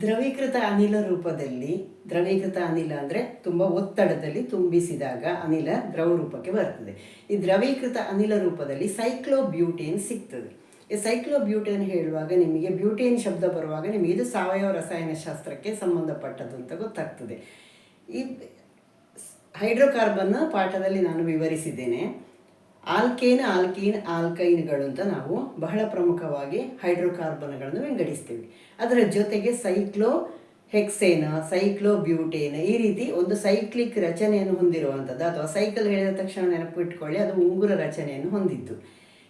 ದ್ರವೀಕೃತ ಅನಿಲ ರೂಪದಲ್ಲಿ, ದ್ರವೀಕೃತ ಅನಿಲ ಅಂದರೆ ತುಂಬ ಒತ್ತಡದಲ್ಲಿ ತುಂಬಿಸಿದಾಗ ಅನಿಲ ದ್ರವ ರೂಪಕ್ಕೆ ಬರ್ತದೆ. ಈ ದ್ರವೀಕೃತ ಅನಿಲ ರೂಪದಲ್ಲಿ ಸೈಕ್ಲೋಬ್ಯೂಟೇನ್ ಸಿಗ್ತದೆ. ಈ ಸೈಕ್ಲೋಬ್ಯೂಟೇನ್ ಹೇಳುವಾಗ ನಿಮಗೆ ಬ್ಯೂಟೇನ್ ಶಬ್ದ ಬರುವಾಗ ನಿಮಗೆ ಇದು ಸಾವಯವ ರಸಾಯನಶಾಸ್ತ್ರಕ್ಕೆ ಸಂಬಂಧಪಟ್ಟದ್ದು ಅಂತ ಗೊತ್ತಾಗ್ತದೆ. ಈ ಹೈಡ್ರೋಕಾರ್ಬನ್ನ ಪಾಠದಲ್ಲಿ ನಾನು ವಿವರಿಸಿದ್ದೇನೆ. ಆಲ್ಕೇನ್, ಆಲ್ಕೀನ್ ಆಲ್ಕೈನ್ಗಳು ಅಂತ ನಾವು ಬಹಳ ಪ್ರಮುಖವಾಗಿ ಹೈಡ್ರೋಕಾರ್ಬನ್ಗಳನ್ನು ವಿಂಗಡಿಸ್ತೀವಿ. ಅದರ ಜೊತೆಗೆ ಸೈಕ್ಲೋ ಹೆಕ್ಸೇನ, ಸೈಕ್ಲೋ ಬ್ಯೂಟೇನ್ ಈ ರೀತಿ ಒಂದು ಸೈಕ್ಲಿಕ್ ರಚನೆಯನ್ನು ಹೊಂದಿರುವಂಥದ್ದು. ಅಥವಾ ಸೈಕಲ್ ಹೇಳಿದ ತಕ್ಷಣ ನೆನಪಿಟ್ಕೊಳ್ಳಿ, ಅದು ಉಂಗುರ ರಚನೆಯನ್ನು ಹೊಂದಿದ್ದು.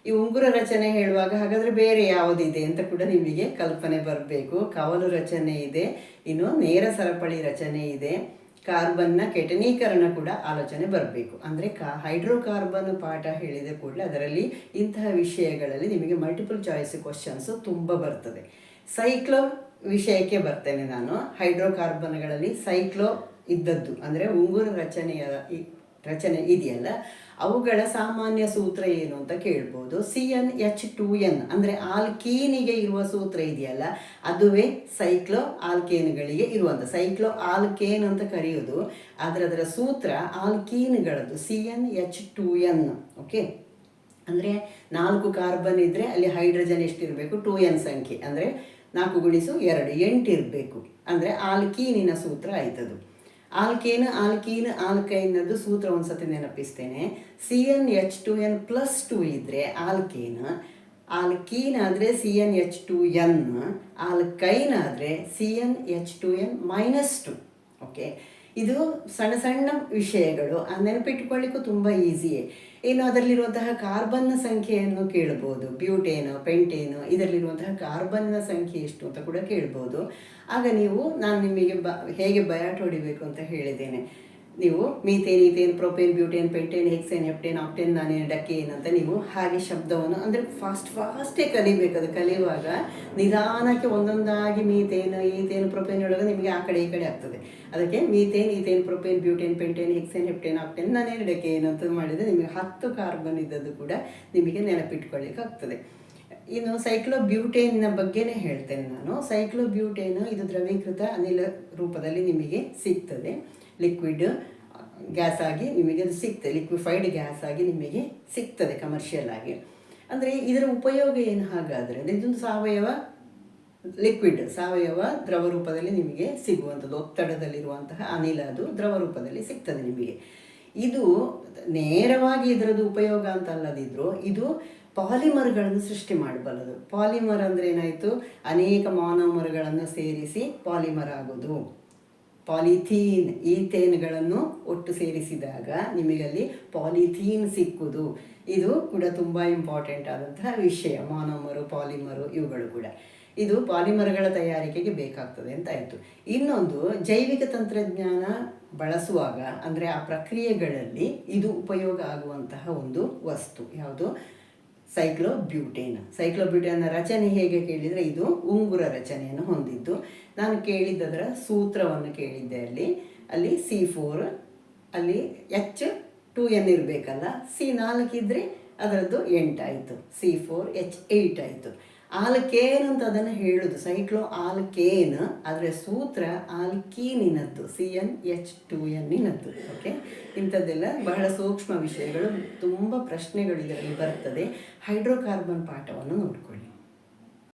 ಈ ಉಂಗುರ ರಚನೆ ಹೇಳುವಾಗ ಹಾಗಾದರೆ ಬೇರೆ ಯಾವುದಿದೆ ಅಂತ ಕೂಡ ನಿಮಗೆ ಕಲ್ಪನೆ ಬರಬೇಕು. ಕವಲು ರಚನೆ ಇದೆ, ಇನ್ನು ನೇರ ಸರಪಳಿ ರಚನೆ ಇದೆ. ಕಾರ್ಬನ್ನ ಕೆಟನೀಕರಣ ಕೂಡ ಆಲೋಚನೆ ಬರಬೇಕು. ಅಂದರೆ ಕಾ, ಹೈಡ್ರೋಕಾರ್ಬನ್ ಪಾಠ ಹೇಳಿದ ಕೂಡಲೇ ಅದರಲ್ಲಿ ಇಂತಹ ವಿಷಯಗಳಲ್ಲಿ ನಿಮಗೆ ಮಲ್ಟಿಪಲ್ ಚಾಯ್ಸ್ ಕ್ವಶನ್ಸು ತುಂಬ ಬರ್ತದೆ. ಸೈಕ್ಲೋ ವಿಷಯಕ್ಕೆ ಬರ್ತೇನೆ ನಾನು. ಹೈಡ್ರೋಕಾರ್ಬನ್ಗಳಲ್ಲಿ ಸೈಕ್ಲೋ ಇದ್ದದ್ದು. ಅಂದರೆ ಉಂಗುರ ರಚನೆಯ ರಚನೆ ಇದೆಯಲ್ಲ? ಅವುಗಳ ಸಾಮಾನ್ಯ ಸೂತ್ರ ಏನು ಅಂತ ಕೇಳ್ಬೋದು. C N H two N ಅಂದರೆ ಆಲ್ಕೀನಿಗೆ ಇರುವ ಸೂತ್ರ ಇದೆಯಲ್ಲ? ಅದುವೇ ಸೈಕ್ಲೋ ಆಲ್ಕೇನ್ಗಳಿಗೆ ಇರುವಂಥ ಸೈಕ್ಲೋ ಆಲ್ಕೇನ್ ಅಂತ ಕರೆಯೋದು. ಆದರೆ ಅದರ ಸೂತ್ರ ಆಲ್ಕೀನ್ಗಳದ್ದು. C N H two N, okay? ಅಂದರೆ ನಾಲ್ಕು ಕಾರ್ಬನ್ ಇದ್ದರೆ ಅಲ್ಲಿ ಹೈಡ್ರೋಜನ್ ಎಷ್ಟಿರಬೇಕು? ಟು ಎನ್ ಸಂಖ್ಯೆ. ಅಂದರೆ ನಾಲ್ಕು ಗುಣಿಸು ಎರಡು, ಎಂಟು ಇರಬೇಕು. ಅಂದರೆ ಆಲ್ಕೀನಿನ ಸೂತ್ರ ಆಯ್ತದು. ಆಲ್ಕೇನ್, ಆಲ್ಕೀನ್ ಆಲ್ಕೈನದ್ದು ಸೂತ್ರ ಒಂದ್ಸತಿ ನೆನಪಿಸ್ತೇನೆ. C N H two N plus two ಇದ್ದರೆ ಆಲ್ಕೇನ್, ಆಲ್ಕೀನ್ ಆದರೆ C N H two N alkyne ಆದರೆ C N H two N minus two okay ಇದು ಸಣ್ಣ ಸಣ್ಣ ವಿಷಯಗಳು ಆ ನೆನಪಿಟ್ಕೊಳ್ಳಿಕ್ಕೂ ತುಂಬ ಈಸಿಯೇ. ಇನ್ನು ಅದರಲ್ಲಿರುವಂತಹ ಕಾರ್ಬನ್ನ ಸಂಖ್ಯೆಯನ್ನು ಕೇಳ್ಬೋದು. ಬ್ಯೂಟೇನು, ಪೆಂಟೇನು, ಇದರಲ್ಲಿರುವಂತಹ ಕಾರ್ಬನ್ನ ಸಂಖ್ಯೆ ಎಷ್ಟು ಅಂತ ಕೂಡ ಕೇಳ್ಬೋದು. ಆಗ ನೀವು ನಾನು ನಿಮಗೆ ಬ, ಹೇಗೆ ಬಯಾಟ್ ಹೊಡಿಬೇಕು ಅಂತ ಹೇಳಿದ್ದೇನೆ. ನೀವು methane, ethane, propane, butane, pentane, hexane, heptane, octane, nonane ಅಂತ ನೀವು ಹಾಗೆ ಶಬ್ದವನ್ನು ಅಂದರೆ ಫಾಸ್ಟ್ ಫಾಸ್ಟೇ ಕಲಿಬೇಕು. ಅದು ಕಲಿಯುವಾಗ ನಿಧಾನಕ್ಕೆ ಒಂದೊಂದಾಗಿ ಮೀಥೇನ್, ಈಥೇನ್, ಪ್ರೊಪೇನ್ ಒಳಗೆ ನಿಮಗೆ ಆ ಕಡೆ ಈ ಕಡೆ ಆಗ್ತದೆ. ಅದಕ್ಕೆ methane, ethane, propane, butane, pentane, hexane, heptane, octane, nonane decane ಅಂತ ಮಾಡಿದರೆ ನಿಮಗೆ ಹತ್ತು ಕಾರ್ಬನ್ ಇದ್ದದ್ದು ಕೂಡ ನಿಮಗೆ ನೆನಪಿಟ್ಕೊಳ್ಳಿಕ್ಕಾಗ್ತದೆ ಇನ್ನು ಸೈಕ್ಲೋ ಬ್ಯೂಟೇನ್ನ ಬಗ್ಗೆನೇ ಹೇಳ್ತೇನೆ ನಾನು. ಸೈಕ್ಲೋ ಬ್ಯೂಟೇನ್ ಇದು ದ್ರವೀಕೃತ ಅನಿಲ ರೂಪದಲ್ಲಿ ನಿಮಗೆ ಸಿಗ್ತದೆ. ಲಿಕ್ವಿಡ್ ಗ್ಯಾಸ್ ಆಗಿ ನಿಮಗೆ ಅದು ಸಿಗ್ತದೆ ಲಿಕ್ವಿಫೈಡ್ ಗ್ಯಾಸ್ ಆಗಿ ನಿಮಗೆ ಸಿಗ್ತದೆ ಕಮರ್ಷಿಯಲ್ ಆಗಿ. ಅಂದರೆ ಇದರ ಉಪಯೋಗ ಏನು ಹಾಗಾದರೆ, ಅಂದರೆ ಇದೊಂದು ಸಾವಯವ ಲಿಕ್ವಿಡ್ ಸಾವಯವ ದ್ರವ ರೂಪದಲ್ಲಿ ನಿಮಗೆ ಸಿಗುವಂಥದ್ದು, ಒತ್ತಡದಲ್ಲಿರುವಂತಹ ಅನಿಲ ಅದು ದ್ರವ ರೂಪದಲ್ಲಿ ಸಿಗ್ತದೆ ನಿಮಗೆ. ಇದು ನೇರವಾಗಿ ಇದರದ್ದು ಉಪಯೋಗ ಅಂತ ಅಲ್ಲದಿದ್ದರೂ ಇದು ಪಾಲಿಮರ್ಗಳನ್ನು ಸೃಷ್ಟಿ ಮಾಡಬಲ್ಲದು. ಪಾಲಿಮರ್ ಅಂದರೆ ಏನಾಯಿತು? ಅನೇಕ ಮಾನೋಮರ್ಗಳನ್ನು ಸೇರಿಸಿ ಪಾಲಿಮರ್ ಆಗೋದು. ಪಾಲಿಥೀನ್ ಈಥೇನ್ಗಳನ್ನು ಒಟ್ಟು ಸೇರಿಸಿದಾಗ ನಿಮಗಲ್ಲಿ ಪಾಲಿಥೀನ್ ಸಿಕ್ಕುದು. ಇದು ಕೂಡ ತುಂಬ ಇಂಪಾರ್ಟೆಂಟ್ ಆದಂತಹ ವಿಷಯ, ಮಾನೋಮರು, ಪಾಲಿಮರು ಇವುಗಳು ಕೂಡ. ಇದು ಪಾಲಿಮರ್ಗಳ ತಯಾರಿಕೆಗೆ ಬೇಕಾಗ್ತದೆ ಅಂತ ಆಯಿತು. ಇನ್ನೊಂದು, ಜೈವಿಕ ತಂತ್ರಜ್ಞಾನ ಬಳಸುವಾಗ, ಅಂದರೆ ಆ ಪ್ರಕ್ರಿಯೆಗಳಲ್ಲಿ ಇದು ಉಪಯೋಗ ಆಗುವಂತಹ ಒಂದು ವಸ್ತು ಯಾವುದು? ಸೈಕ್ಲೋಬ್ಯೂಟೇನ್ ಸೈಕ್ಲೋಬ್ಯೂಟೇನ್ ರಚನೆ ಹೇಗೆ ಕೇಳಿದರೆ ಇದು ಉಂಗುರ ರಚನೆಯನ್ನು ಹೊಂದಿದ್ದು. ನಾನು ಕೇಳಿದ್ದದರ ಸೂತ್ರವನ್ನು ಕೇಳಿದ್ದೆ ಅಲ್ಲಿ. ಅಲ್ಲಿ ಸಿ ಫೋರ್ ಅಲ್ಲಿ ಎಚ್ ಟು ಎನ್ ಇರಬೇಕಲ್ಲ. ಸಿ ನಾಲ್ಕಿದ್ರೆ ಅದರದ್ದು ಎಂಟಾಯಿತು ಸಿ ಫೋರ್ ಎಚ್ ಏಯ್ಟ್ ಆಯಿತು. ಆಲ್ಕೇನ್ ಅಂತ ಅದನ್ನು ಹೇಳೋದು. ಸೈಕ್ಲೋ ಆಲ್ಕೇನ್ ಅದರ ಸೂತ್ರ ಆಲ್ಕೀನಿನದ್ದು. ಸಿ ಎನ್ ಎಚ್ ಟು ಎನ್ನಿನದ್ದು ಓಕೆ ಇಂಥದ್ದೆಲ್ಲ ಬಹಳ ಸೂಕ್ಷ್ಮ ವಿಷಯಗಳು, ತುಂಬ ಪ್ರಶ್ನೆಗಳು ಇದರಲ್ಲಿ ಬರ್ತದೆ. ಹೈಡ್ರೋಕಾರ್ಬನ್ ಪಾಠವನ್ನು ನೋಡ್ಕೊಳ್ಳಿ.